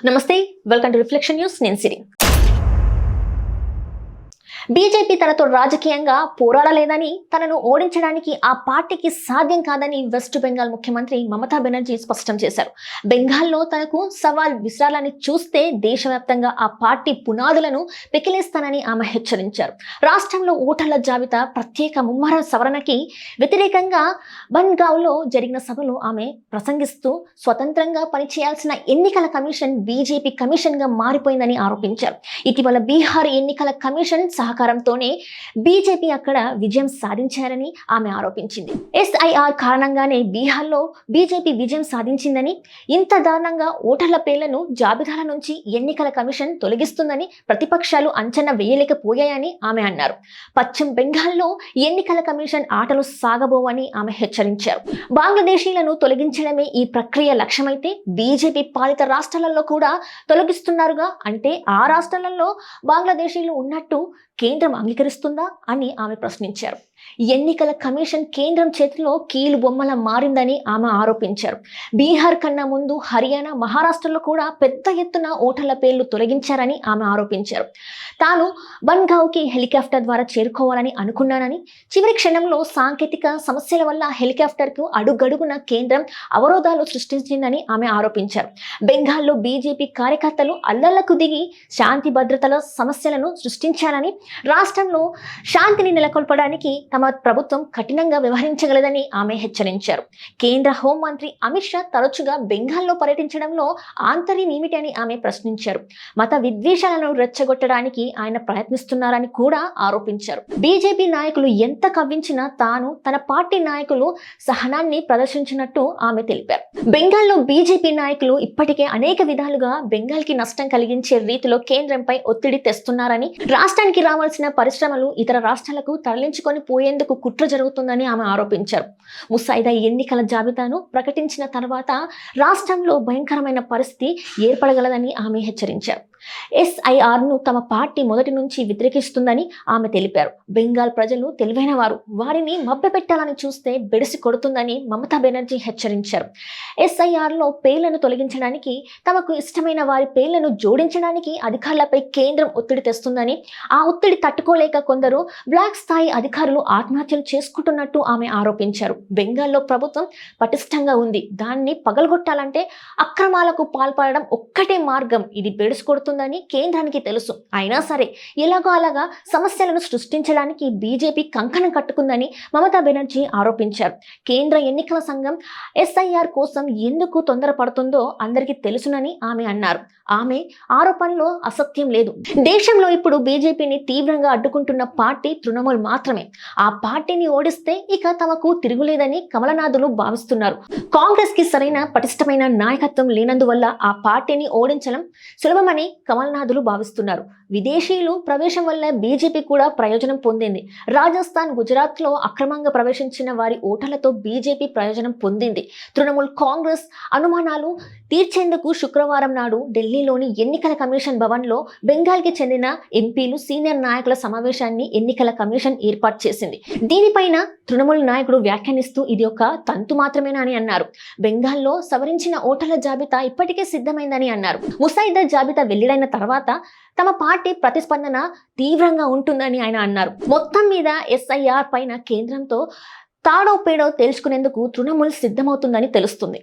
నమస్తే welcome to reflection news నేను సిరి. BJP తనతో రాజకీయంగా పోరాడలేదని తనను ఓడించడానికి ఆ పార్టీకి సాధ్యం కాదని వెస్ట్ బెంగాల్ ముఖ్యమంత్రి మమతా బెనర్జీ స్పష్టం చేశారు. బెంగాల్లో తనకు సవాల్ విసరాలని చూస్తే దేశవ్యాప్తంగా ఆ పార్టీ పునాదులను పెకిలేస్తానని ఆమె హెచ్చరించారు. రాష్ట్రంలో ఓటర్ల జాబితా ప్రత్యేక ముమ్మర సవరణకి వ్యతిరేకంగా బన్గావ్లో జరిగిన సభలో ఆమె ప్రసంగిస్తూ స్వతంత్రంగా పనిచేయాల్సిన ఎన్నికల కమిషన్ బీజేపీ కమిషన్గా మారిపోయిందని ఆరోపించారు. ఇటీవల బీహార్ ఎన్నికల కమిషన్ సహ సహకారంతోనే బీజేపీ అక్కడ విజయం సాధించారని ఆమె ఆరోపించింది. ఎస్ఐఆర్ కారణంగానే బీహార్లో బీజేపీ విజయం సాధించిందని ఇంత దారుణంగా ఓటర్ల పేర్లను జాబితాల నుంచి ఎన్నికల కమిషన్ తొలగిస్తుందని ప్రతిపక్షాలు అంచనా వేయలేకపోయాయని ఆమె అన్నారు. పశ్చిమ బెంగాల్లో ఎన్నికల కమిషన్ ఆటలు సాగబోవని ఆమె హెచ్చరించారు. బంగ్లాదేశీలను తొలగించడమే ఈ ప్రక్రియ లక్ష్యమైతే బీజేపీ పాలిత రాష్ట్రాలలో కూడా తొలగిస్తున్నారుగా అంటే ఆ రాష్ట్రాలలో బంగ్లాదేశీలు ఉన్నట్టు కేంద్రం అంగీకరిస్తుందా అని ఆమె ప్రశ్నించారు. ఎన్నికల కమిషన్ కేంద్రం చేతిలో కీలు బొమ్మల మారిందని ఆమె ఆరోపించారు. బీహార్ కన్నా ముందు హర్యానా మహారాష్ట్రలో కూడా పెద్ద ఎత్తున ఓటర్ల పేర్లు తొలగించారని ఆమె ఆరోపించారు. తాను బన్గావ్కి హెలికాప్టర్ ద్వారా చేరుకోవాలని అనుకున్నానని చివరి క్షణంలో సాంకేతిక సమస్యల వల్ల హెలికాప్టర్కు అడుగడుగున కేంద్రం అవరోధాలు సృష్టించిందని ఆమె ఆరోపించారు. బెంగాల్లో బీజేపీ కార్యకర్తలు అల్లర్లకు దిగి శాంతి భద్రతల సమస్యలను సృష్టించారని రాష్ట్రంలో శాంతిని నెలకొల్పడానికి తమ ప్రభుత్వం కఠినంగా వ్యవహరించగలదని ఆమె హెచ్చరించారు. కేంద్ర హోంమంత్రి అమిత్ షా తరచుగా బెంగాల్లో పర్యటించడంలో ఆంతర్యం ఏమిటని ఆమె ప్రశ్నించారు. మత విద్వేషాలను రెచ్చగొట్టడానికి ఆయన ప్రయత్నిస్తున్నారని కూడా ఆరోపించారు. బీజేపీ నాయకులు ఎంత కవ్వించినా తాను తన పార్టీ నాయకులు సహనాన్ని ప్రదర్శించినట్టు ఆమె తెలిపారు. బెంగాల్లో బీజేపీ నాయకులు ఇప్పటికే అనేక విధాలుగా బెంగాల్కి నష్టం కలిగించే రీతిలో కేంద్రంపై ఒత్తిడి తెస్తున్నారని రాష్ట్రానికి రావాల్సిన పరిశ్రమలు ఇతర రాష్ట్రాలకు తరలించుకొని పోయేందుకు కుట్ర జరుగుతుందని ఆమె ఆరోపించారు. ముసాయిదా ఎన్నికల జాబితాను ప్రకటించిన తర్వాత రాష్ట్రంలో భయంకరమైన పరిస్థితి ఏర్పడగలదని ఆమె హెచ్చరించారు. ఎస్ఐఆర్ను తమ పార్టీ మొదటి నుంచి వ్యతిరేకిస్తుందని ఆమె తెలిపారు. బెంగాల్ ప్రజలు తెలివైన వారు. వారిని మభ్యపెట్టాలని చూస్తే బెడిసి కొడుతుందని మమతా బెనర్జీ హెచ్చరించారు. ఎస్ఐఆర్లో పేర్లను తొలగించడానికి తమకు ఇష్టమైన వారి పేర్లను జోడించడానికి అధికారులపై కేంద్రం ఒత్తిడి తెస్తుందని ఆ ఒత్తిడి తట్టుకోలేక కొందరు బ్లాక్ స్థాయి అధికారులు ఆత్మహత్యలు చేసుకుంటున్నట్టు ఆమె ఆరోపించారు. బెంగాల్లో ప్రభుత్వం పటిష్టంగా ఉంది. దాన్ని పగలగొట్టాలంటే అక్రమాలకు పాల్పడడం ఒక్కటే మార్గం. ఇది బెడిసి వస్తుందని కేంద్రానికి తెలుసు. అయినా సరే ఎలాగో అలాగా సమస్యలను సృష్టించడానికి బీజేపీ కంకణం కట్టుకుందని మమతా బెనర్జీ ఆరోపించారు. కేంద్ర ఎన్నికల సంఘం ఎస్ఐఆర్ కోసం ఎందుకు తొందరపడుతుందో అందరికీ తెలుసునని ఆమె అన్నారు. ఆమె ఆరోపణలో అసత్యం లేదు. దేశంలో ఇప్పుడు బీజేపీని తీవ్రంగా అడ్డుకుంటున్న పార్టీ తృణమూల్ మాత్రమే. ఆ పార్టీని ఓడిస్తే ఇక తమకు తిరుగులేదని కమలనాథులు భావిస్తున్నారు. కాంగ్రెస్కి సరైన పటిష్టమైన నాయకత్వం లేనందువల్ల ఆ పార్టీని ఓడించడం సులభమని కమల్నాథులు భావిస్తున్నారు. విదేశీయులు ప్రవేశం వల్ల బీజేపీ కూడా ప్రయోజనం పొందింది. రాజస్థాన్ గుజరాత్లో అక్రమంగా ప్రవేశించిన వారి ఓటర్లతో బీజేపీ ప్రయోజనం పొందింది. తృణమూల్ కాంగ్రెస్ అనుమానాలు తీర్చేందుకు శుక్రవారం నాడు ఢిల్లీలోని ఎన్నికల కమిషన్ భవన్లో బెంగాల్కి చెందిన ఎంపీలు సీనియర్ నాయకుల సమావేశాన్ని ఎన్నికల కమిషన్ ఏర్పాటు చేసింది. దీనిపైన తృణమూల్ నాయకుడు వ్యాఖ్యానిస్తూ ఇది ఒక తంతు మాత్రమేనా అని అన్నారు. బెంగాల్లో సవరించిన ఓటర్ల జాబితా ఇప్పటికే సిద్ధమైందని అన్నారు. ముసాయిదా జాబితా వెల్లిడైన తర్వాత తమ పార్టీ ప్రతిస్పందన తీవ్రంగా ఉంటుందని ఆయన అన్నారు. మొత్తం మీద ఎస్ఐఆర్ పైన కేంద్రంతో తాడో పేడో తెలుసుకునేందుకు తృణమూల్ సిద్ధమవుతుందని తెలుస్తుంది.